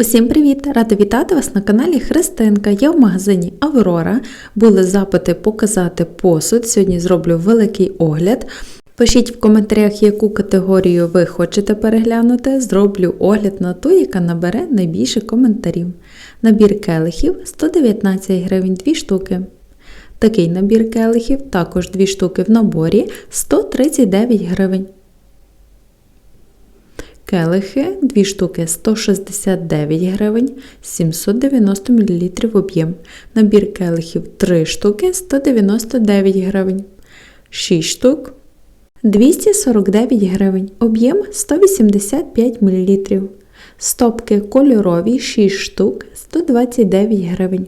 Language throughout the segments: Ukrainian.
Усім привіт! Рада вітати вас на каналі Христинка. Я в магазині Аврора. Були запити показати посуд. Сьогодні зроблю великий огляд. Пишіть в коментарях, яку категорію ви хочете переглянути. Зроблю огляд на ту, яка набере найбільше коментарів. Набір келихів 119 гривень 2 штуки. Такий набір келихів, також 2 штуки в наборі 139 гривень. Келихи 2 штуки 169 гривень, 790 мл об'єм. Набір келихів 3 штуки 199 гривень. 6 штук 249 гривень. Об'єм 185 мл. Стопки кольорові 6 штук 129 гривень.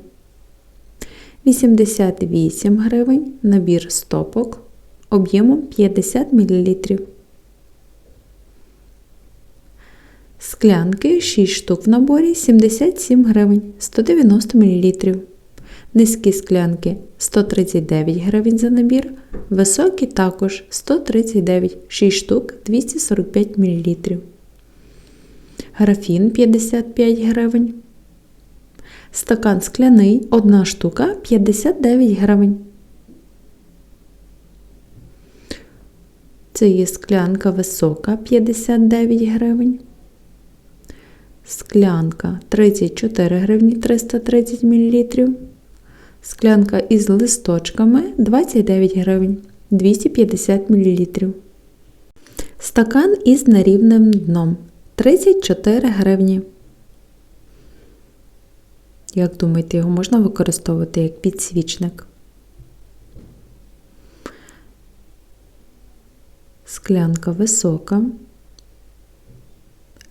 88 гривень. Набір стопок об'ємом 50 мл. Склянки 6 штук в наборі 77 гривень 190 мл. Низькі склянки 139 гривень за набір. Високі також 139 6 штук 245 мл. Графін 55 гривень. Стакан скляний 1 штука 59 гривень. Це є склянка висока 59 гривень. Склянка 34 гривні 330 мл. Склянка із листочками 29 гривень 250 мл. Стакан із нерівним дном 34 гривні. Як думаєте, його можна використовувати як підсвічник? Склянка висока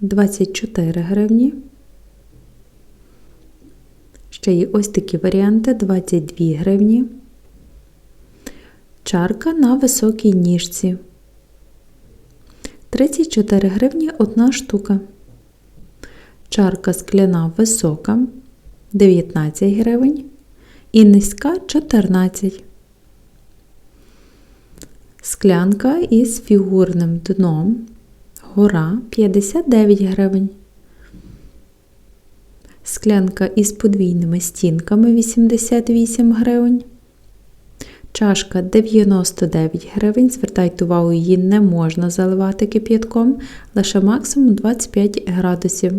24 гривні. Ще є ось такі варіанти 22 гривні. Чарка на високій ніжці. 34 гривні одна штука. Чарка скляна висока 19 гривень і низька 14. Склянка із фігурним дном гора 59 гривень. Склянка із подвійними стінками 88 гривень. Чашка 99 гривень. Звертайте увагу, її не можна заливати кип'ятком, лише максимум 25 градусів.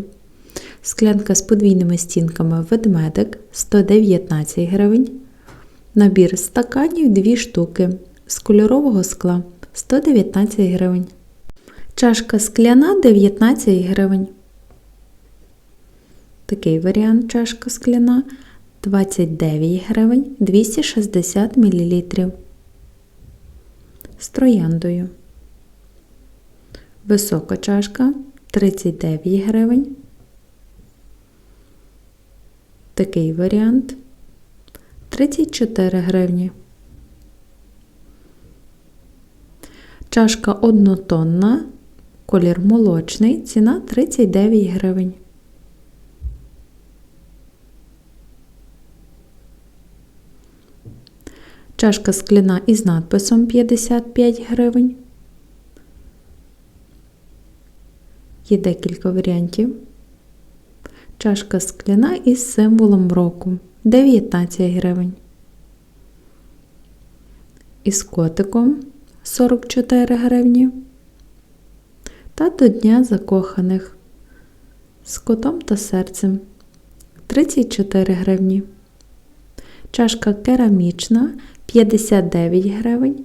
Склянка з подвійними стінками ведмедик 119 гривень. Набір стаканів 2 штуки з кольорового скла 119 гривень. Чашка скляна 19 гривень. Такий варіант чашка скляна 29 гривень 260 мл. З трояндою. Висока чашка 39 гривень. Такий варіант 34 гривні. Чашка однотонна Колір молочний, ціна 39 гривень. Чашка скляна із надписом 55 гривень. Є декілька варіантів. Чашка скляна із символом року 19 гривень. Із котиком 44 гривні та до Дня закоханих з котом та серцем 34 гривні. Чашка керамічна 59 гривень.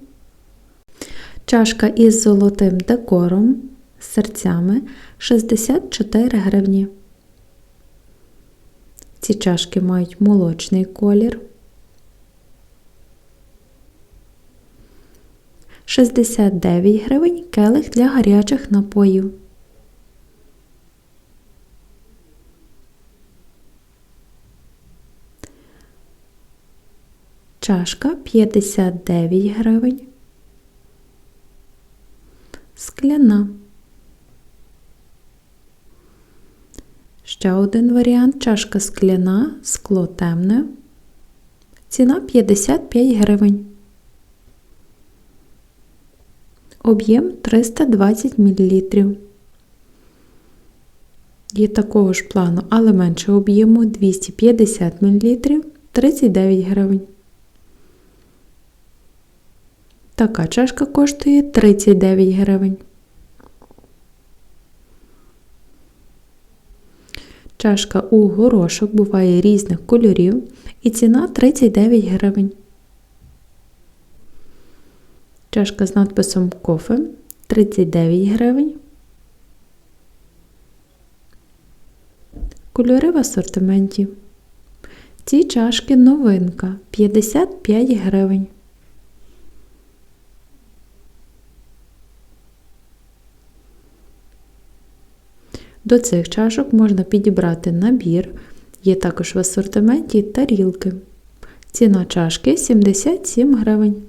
Чашка із золотим декором серцями 64 гривні. Ці чашки мають молочний колір. 69 гривень келих для гарячих напоїв. Чашка 59 гривень. Скляна. Ще один варіант чашка скляна, скло темне. Ціна 55 гривень. Об'єм 320 мл. Є такого ж плану, але менше об'єму 250 мл 39 гривень. Така чашка коштує 39 гривень. Чашка у горошок буває різних кольорів і ціна 39 гривень. Чашка з надписом кофе 39 гривень. Кольори в асортименті. Ці чашки новинка 55 гривень. До цих чашок можна підібрати набір, є також в асортименті тарілки. Ціна чашки 77 гривень.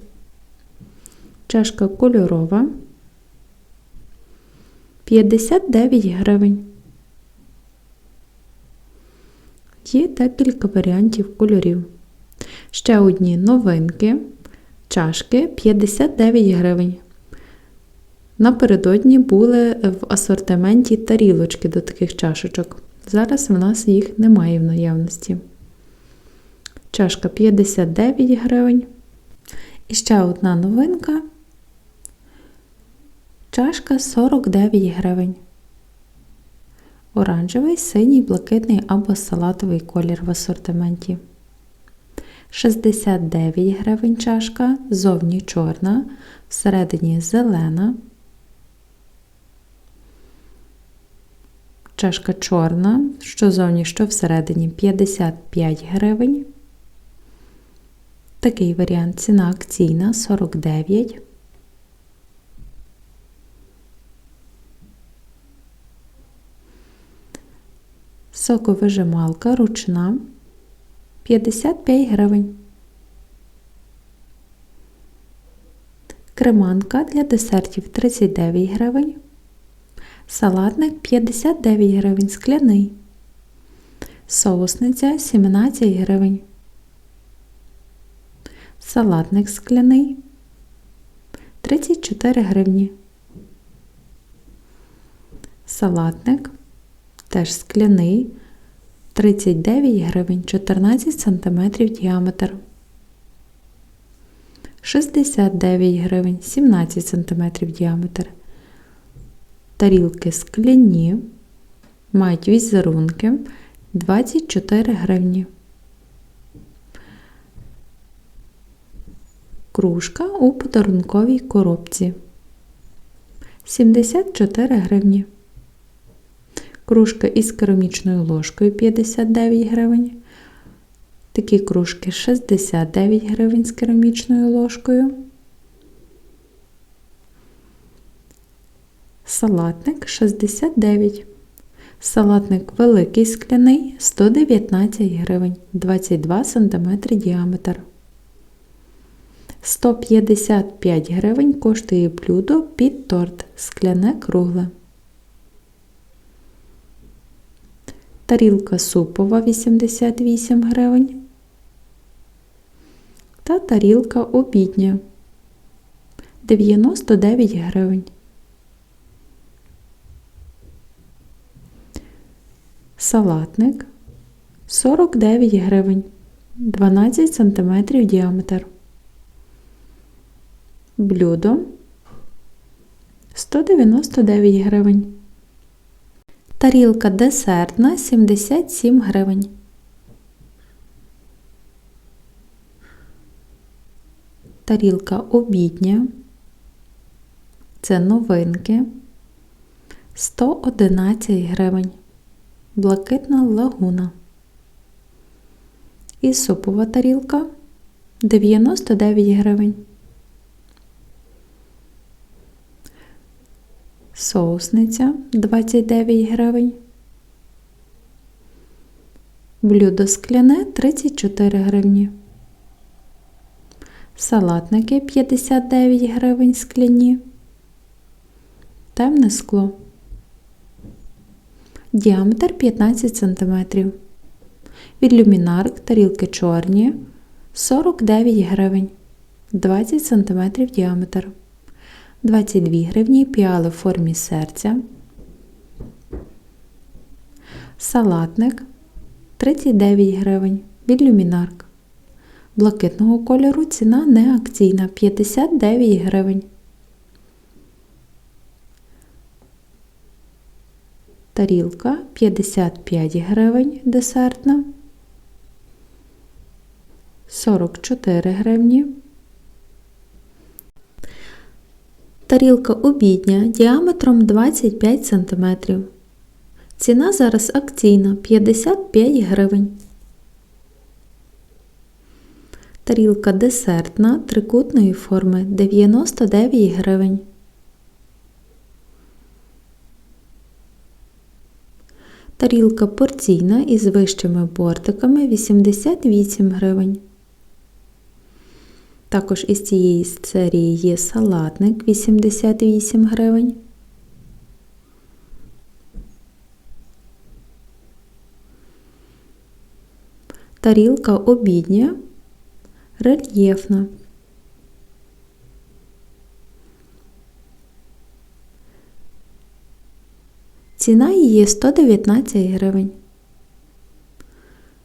Чашка кольорова 59 гривень. Є декілька варіантів кольорів. Ще одні новинки. Чашки 59 гривень. Напередодні були в асортименті тарілочки до таких чашечок. Зараз в нас їх немає в наявності. Чашка 59 гривень. І ще одна новинка. Чашка 49 гривень. Оранжевий, синій, блакитний або салатовий колір в асортименті. 69 гривень чашка, зовні чорна, всередині зелена. Чашка чорна, що зовні, що всередині 55 гривень. Такий варіант ціна акційна 49. Соковижималка ручна 55 гривень. Креманка для десертів 39 гривень. Салатник 59 гривень скляний. Соусниця 17 гривень. Салатник скляний 34 гривні. Салатник теж скляний 39 гривень 14 см діаметр. 69 гривень 17 см діаметр. Тарілки скляні, мають візерунки 24 гривні. Кружка у подарунковій коробці 74 гривні. Кружка із керамічною ложкою 59 гривень. Такі кружки 69 гривень з керамічною ложкою. Салатник 69. Салатник великий скляний 119 гривень 22 см діаметр. 155 гривень коштує блюдо під торт скляне кругле. Тарілка супова 88 гривень. Та тарілка обідня 99 гривень. Салатник 49 гривень 12 см діаметр. Блюдо 199 гривень. Тарілка десертна 77 гривень. Тарілка обідня. Це новинки 111 гривень. Блакитна лагуна. І супова тарілка 99 гривень. Соусниця 29 гривень. Блюдо скляне 34 гривні. Салатники 59 гривень скляні. Темне скло. Діаметр 15 см. Від люмінарк тарілки чорні 49 гривень. 20 см діаметр. 22 гривні піали в формі серця. салатник 39 гривень від люмінарк. Блакитного кольору ціна не акційна 59 гривень. Тарілка 55 гривень десертна. 44 гривні. Тарілка обідня діаметром 25 см. Ціна зараз акційна 55 гривень. Тарілка десертна трикутної форми 99 гривень. Тарілка порційна із вищими бортиками 88 гривень. Також із цієї серії є салатник 88 гривень. Тарілка обідня, рельєфна. Ціна її 119 гривень.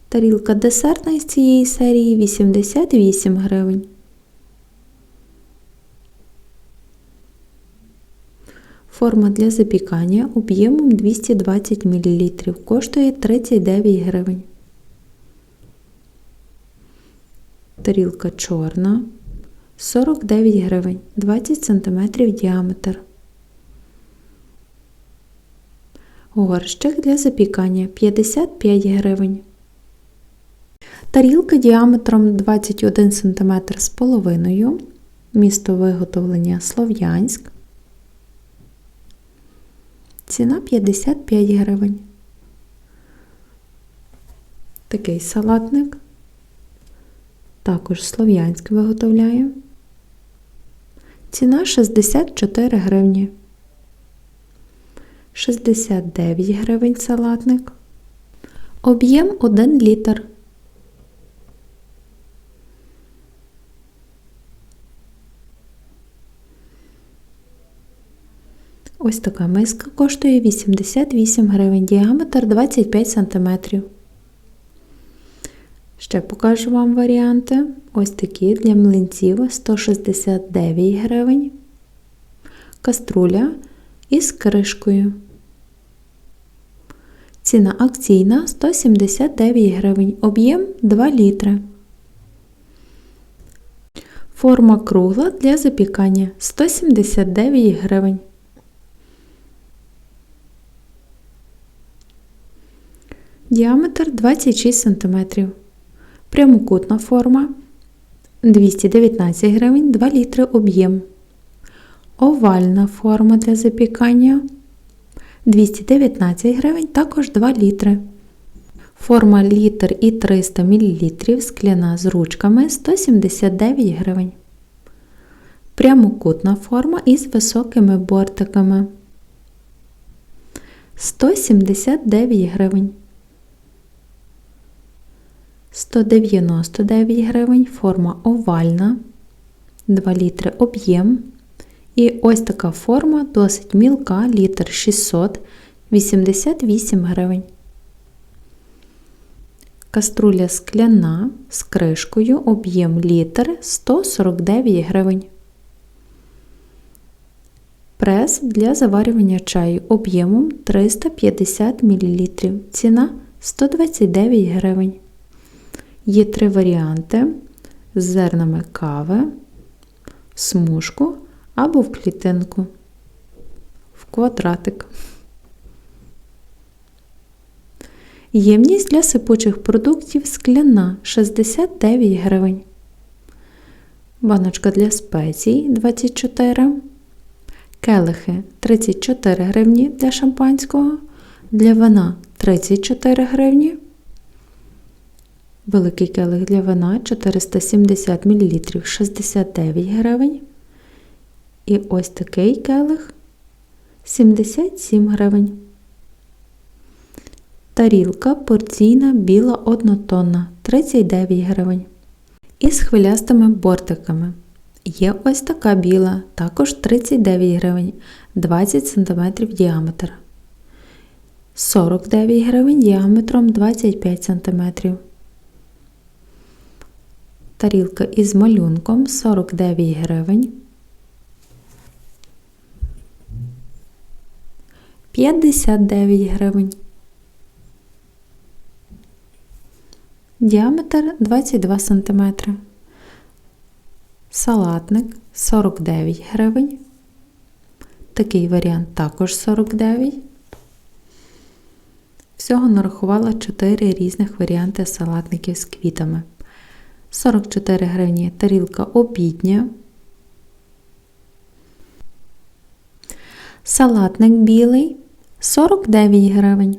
Тарілка десертна із цієї серії 88 гривень. Форма для запікання об'ємом 220 мл коштує 39 гривень. Тарілка чорна 49 гривень 20 см діаметр. Горщик для запікання 55 гривень. Тарілка діаметром 21 см з половиною. Місто виготовлення Слов'янськ. Ціна 55 гривень. Такий салатник. Також Слов'янськ виготовляє. Ціна 64 гривні. 69 гривень салатник. Об'єм 1 літр. Ось така миска коштує 88 гривень, діаметр 25 см. Ще покажу вам варіанти. Ось такі для млинців 169 гривень. Каструля із кришкою. Ціна акційна 179 гривень, об'єм 2 літри. Форма кругла для запікання 179 гривень. Діаметр 26 см. Прямокутна форма 219 гривень 2 літри об'єм. Овальна форма для запікання 219 гривень, також 2 літри. Форма літр і 300 мл скляна з ручками 179 гривень. Прямокутна форма із високими бортиками 179 гривень. 199 гривень, форма овальна, 2 літри об'єм. І ось така форма досить мілка, літр 600, 88 гривень. Каструля скляна з кришкою, об'єм літр 149 гривень. Прес для заварювання чаю об'ємом 350 мл. Ціна 129 гривень. Є три варіанти з зернами кави, смужку або в клітинку, в квадратик. Ємність для сипучих продуктів скляна 69 гривень. Баночка для спецій 24. Келихи 34 гривні для шампанського. Для вина 34 гривні. Великий келих для вина 470 мл 69 гривень. І ось такий келих 77 гривень. Тарілка порційна біла однотонна 39 гривень. Із хвилястими бортиками. Є ось така біла, також 39 гривень, 20 см діаметр. 49 гривень діаметром 25 см. Тарілка із малюнком 49 гривень. 59 гривень. Діаметр 22 см. Салатник 49 гривень. Такий варіант також 49. Всього нарахувала 4 різних варіанти салатників з квітами. 44 гривні тарілка обідня. Салатник білий 49 гривень.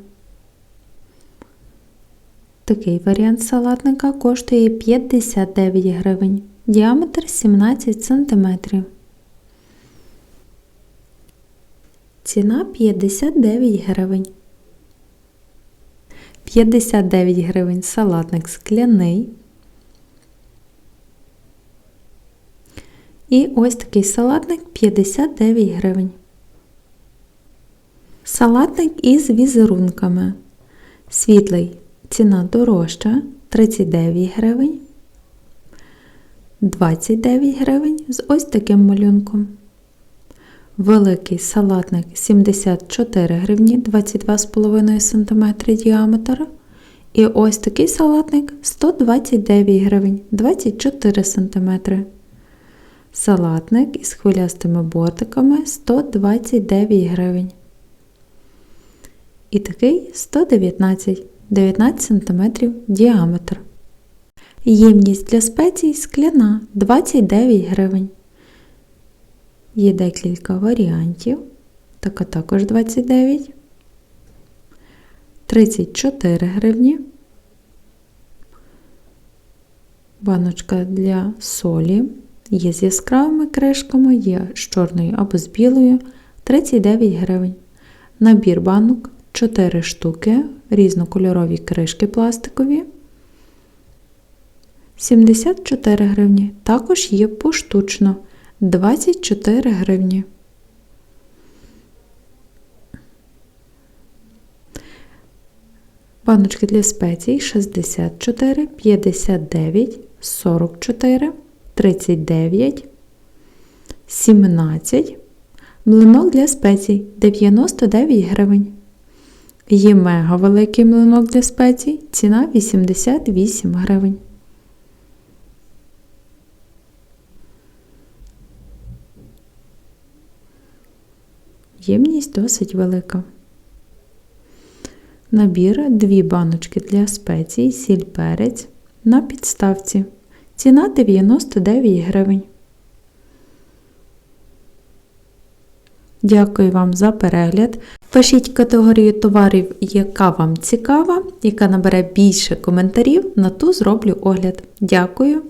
Такий варіант салатника коштує 59 гривень. Діаметр 17 см. Ціна 59 гривень. 59 гривень салатник скляний. І ось такий салатник 59 гривень. Салатник із візерунками. Світлий ціна дорожча 39 гривень. 29 гривень з ось таким малюнком. Великий салатник 74 гривні 22,5 см діаметр. І ось такий салатник 129 гривень 24 см. Салатник із хвилястими бортиками 129 гривень. І такий 119 19 см діаметр. Ємність для спецій скляна 29 гривень. Є декілька варіантів. Така також 29, 34 гривні. Баночка для солі. Є з яскравими кришками, є з чорною або з білою 39 гривень. Набір банок 4 штуки, різнокольорові кришки пластикові. 74 гривні. Також є поштучно 24 гривні. Баночки для спецій 64, 59, 44, 39, 17. Млинок для спецій 99 гривень. Є мега великий млинок для спецій, ціна 88 гривень. Ємність досить велика. Набір дві баночки для спецій, сіль перець на підставці. Ціна 99 гривень. Дякую вам за перегляд. Пишіть категорію товарів, яка вам цікава, яка набере більше коментарів, на ту зроблю огляд. Дякую!